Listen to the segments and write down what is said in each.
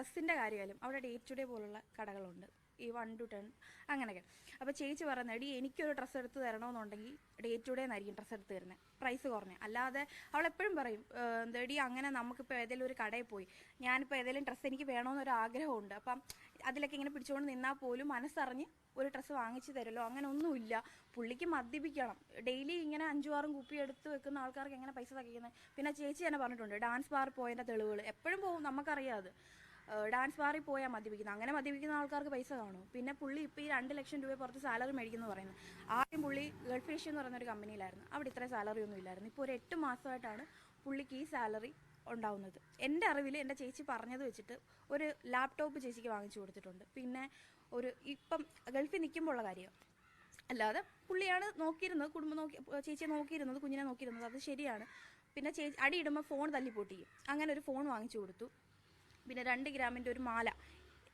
ഡ്രസ്സിന്റെ കാര്യമായാലും അവിടെ ഡേ ടു ഡേ പോലുള്ള കടകളുണ്ട്. ഈ വൺ ടു ടെൻ അങ്ങനെയൊക്കെ. അപ്പോൾ ചേച്ചി പറയുന്നത് എടി എനിക്കൊരു ഡ്രസ്സ് എടുത്ത് തരണമെന്നുണ്ടെങ്കിൽ ഡേ ടു ഡേ എന്നായിരിക്കും ഡ്രസ്സ് എടുത്ത് തരുന്നത് പ്രൈസ് കുറഞ്ഞ. അല്ലാതെ അവൾ എപ്പോഴും പറയും "ഏഹ്, എടി അങ്ങനെ നമുക്കിപ്പോൾ ഏതെങ്കിലും ഒരു കടയിൽ പോയി. ഞാനിപ്പോൾ ഏതെങ്കിലും ഡ്രസ്സ് എനിക്ക് വേണമെന്നൊരു ആഗ്രഹമുണ്ട്. അപ്പം അതിലൊക്കെ ഇങ്ങനെ പിടിച്ചുകൊണ്ട് നിന്നാൽ പോലും മനസ്സറിഞ്ഞ് ഒരു ഡ്രസ്സ് വാങ്ങിച്ചു തരുമല്ലോ? അങ്ങനെ ഒന്നുമില്ല പുള്ളിക്ക് മദ്യപിക്കണം. ഡെയിലി ഇങ്ങനെ അഞ്ചു ആറും കുപ്പി എടുത്ത് വെക്കുന്ന ആൾക്കാർക്ക് എങ്ങനെ പൈസ തയ്ക്കുന്നത്? പിന്നെ ചേച്ചി തന്നെ പറഞ്ഞിട്ടുണ്ട് ഡാൻസ് ബാർ പോയതിന്റെ തെളിവുകൾ. എപ്പോഴും പോകും നമുക്കറിയാം അത്. ഡാൻസ് ബാറിൽ പോയാൽ മദ്യപിക്കുന്നത്. അങ്ങനെ മദ്യപിക്കുന്ന ആൾക്കാർക്ക് പൈസ കാണും. പിന്നെ പുള്ളി ഇപ്പോൾ ഈ രണ്ട് ലക്ഷം രൂപ പുറത്ത് സാലറി മേടിക്കുന്നു പറയുന്നത് ആദ്യം പുള്ളി ഗൾഫ് ഏഷ്യ എന്ന് പറയുന്ന ഒരു കമ്പനിയിലായിരുന്നു അവിടെ ഇത്ര സാലറി ഒന്നും ഇല്ലായിരുന്നു. ഇപ്പോൾ ഒരു എട്ട് മാസമായിട്ടാണ് പുള്ളിക്ക് ഈ സാലറി ഉണ്ടാവുന്നത്. എന്റെ അറിവിൽ എന്റെ ചേച്ചി പറഞ്ഞത് വെച്ചിട്ട് ഒരു ലാപ്ടോപ്പ് ചേച്ചിക്ക് വാങ്ങിച്ചു കൊടുത്തിട്ടുണ്ട്. പിന്നെ ഒരു ഇപ്പം ഗൾഫിൽ നിൽക്കുമ്പോൾ ഉള്ള കാര്യം. അല്ലാതെ പുള്ളിയാണ് നോക്കിയിരുന്നത് കുടുംബം നോക്കി ചേച്ചിയെ നോക്കിയിരുന്നത് കുഞ്ഞിനെ നോക്കിയിരുന്നത്. അത് ശരിയാണ്. പിന്നെ ചേച്ചി അടിയിടുമ്പോൾ ഫോൺ തല്ലി പൊട്ടിക്കും അങ്ങനെ ഒരു ഫോൺ വാങ്ങിച്ചു കൊടുത്തു. പിന്നെ രണ്ട് ഗ്രാമിന്റെ ഒരു മാല.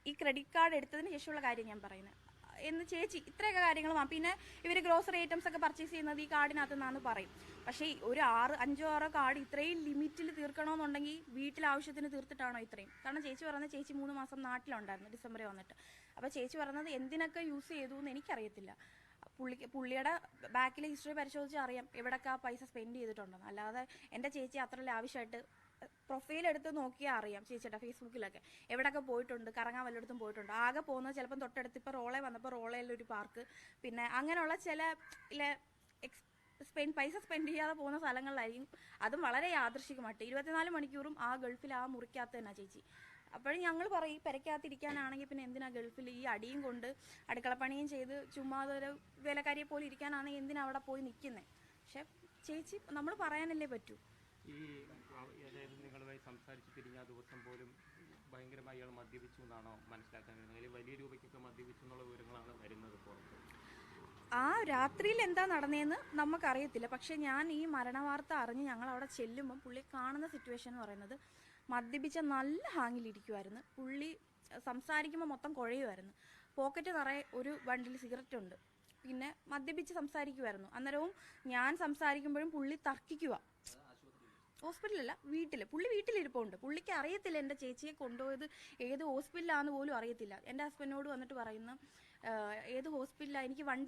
ഈ ക്രെഡിറ്റ് കാർഡ് എടുത്തതിന് ശേഷമുള്ള കാര്യം ഞാൻ പറയുന്നത് എന്ന് ചേച്ചി ഇത്രയൊക്കെ കാര്യങ്ങൾ വാ- പിന്നെ ഇവർ ഗ്രോസറി ഐറ്റംസ് ഒക്കെ പർച്ചേസ് ചെയ്യുന്നത് ഈ കാർഡിനകത്ത് നിന്നാന്ന് പറയും. പക്ഷേ ഒരു ആറ് അഞ്ചോ ആറോ കാർഡ് ഇത്രയും ലിമിറ്റിൽ തീർക്കണമെന്നുണ്ടെങ്കിൽ വീട്ടിൽ ആവശ്യത്തിന് തീർത്തിട്ടാണോ ഇത്രയും? കാരണം ചേച്ചി പറയുന്നത് ചേച്ചി മൂന്ന് മാസം നാട്ടിലുണ്ടായിരുന്നു ഡിസംബറിൽ വന്നിട്ട്. അപ്പോൾ ചേച്ചി പറഞ്ഞത് എന്തിനൊക്കെ യൂസ് ചെയ്തു എന്ന് എനിക്കറിയത്തില്ല. പുള്ളി പുള്ളിയുടെ ബാക്കിലെ ഹിസ്റ്ററി പരിശോധിച്ച് അറിയാം എവിടെയൊക്കെ പൈസ സ്പെൻഡ് ചെയ്തിട്ടുണ്ടെന്ന്. അല്ലാതെ എന്റെ ചേച്ചി അത്ര ലാവശ്യമായിട്ട് പ്രൊഫൈൽ എടുത്ത് നോക്കിയാൽ അറിയാം ചേച്ചിയുടെ ഫേസ്ബുക്കിലൊക്കെ. എവിടെയൊക്കെ പോയിട്ടുണ്ട് കറങ്ങാൻ വല്ലയിടത്തും പോയിട്ടുണ്ട്? ആകെ പോകുന്നത് ചിലപ്പം തൊട്ടടുത്ത് ഇപ്പോൾ റോളെ വന്നപ്പോൾ റോളയിൽ ഒരു പാർക്ക്. പിന്നെ അങ്ങനെയുള്ള ചില എക്സ് സ്പെൻഡ് പൈസ സ്പെൻഡ് ചെയ്യാതെ പോകുന്ന സ്ഥലങ്ങളിലായിരിക്കും. അതും വളരെ യാദൃശികമായിട്ട്. ഇരുപത്തിനാല് മണിക്കൂറും ആ ഗൾഫിൽ ആ മുറിക്കകത്ത് തന്നെ ചേച്ചി. അപ്പോഴും ഞങ്ങൾ പറയും പെരക്കകത്തിരിക്കാനാണെങ്കിൽ പിന്നെ എന്തിനാ ഗൾഫിൽ ഈ അടിയും കൊണ്ട് അടുക്കളപ്പണിയും ചെയ്ത് ചുമ്മാ ഒരു വേലക്കാരിയെ പോലെ ഇരിക്കാനാണെങ്കിൽ എന്തിനാ അവിടെ പോയി നിൽക്കുന്നത് പക്ഷെ ചേച്ചി നമ്മൾ പറയാനല്ലേ പറ്റൂ. സംസാരിച്ച് ആ ദിവസം പോലും ഭയങ്കരമായി അയാൾ മദ്യപിച്ചു എന്നാണോ മനസ്സിലാക്കാൻ കഴിയുന്നത് അല്ലെങ്കിൽ വലിയ രൂപയ്ക്കൊക്കെ മദ്യപിച്ചു എന്നുള്ള വിവരങ്ങളാണ് വരുന്നത് പുറത്ത്. ആ രാത്രിയിൽ എന്താ നടന്നതെന്ന് നമുക്കറിയത്തില്ല. പക്ഷെ ഞാൻ ഈ മരണവാർത്ത അറിഞ്ഞ് ഞങ്ങൾ അവിടെ ചെല്ലുമ്പോൾ പുള്ളി കാണുന്ന സിറ്റുവേഷൻ എന്ന് പറയുന്നത് മദ്യപിച്ച നല്ല ഹാങ്ങിലിരിക്കുമായിരുന്നു പുള്ളി സംസാരിക്കുമ്പോൾ മൊത്തം കുഴയുമായിരുന്നു പോക്കറ്റ് നിറയെ ഒരു ബണ്ടിൽ സിഗരറ്റ് ഉണ്ട്. പിന്നെ മദ്യപിച്ച് സംസാരിക്കുമായിരുന്നു അന്നേരവും ഞാൻ സംസാരിക്കുമ്പോഴും പുള്ളി തർക്കിക്കുക ഹോസ്പിറ്റലല്ല വീട്ടിൽ പുള്ളി വീട്ടിലിരിപ്പുണ്ട്. പുള്ളിക്ക് അറിയത്തില്ല എന്റെ ചേച്ചിയെ കൊണ്ടുപോയത് ഏത് ഹോസ്പിറ്റലാന്ന് പോലും അറിയത്തില്ല. എന്റെ ഹസ്ബൻഡിനോട് വന്നിട്ട് പറയുന്നു ഏത് ഹോസ്പിറ്റലാണ് എനിക്ക് വണ്ടി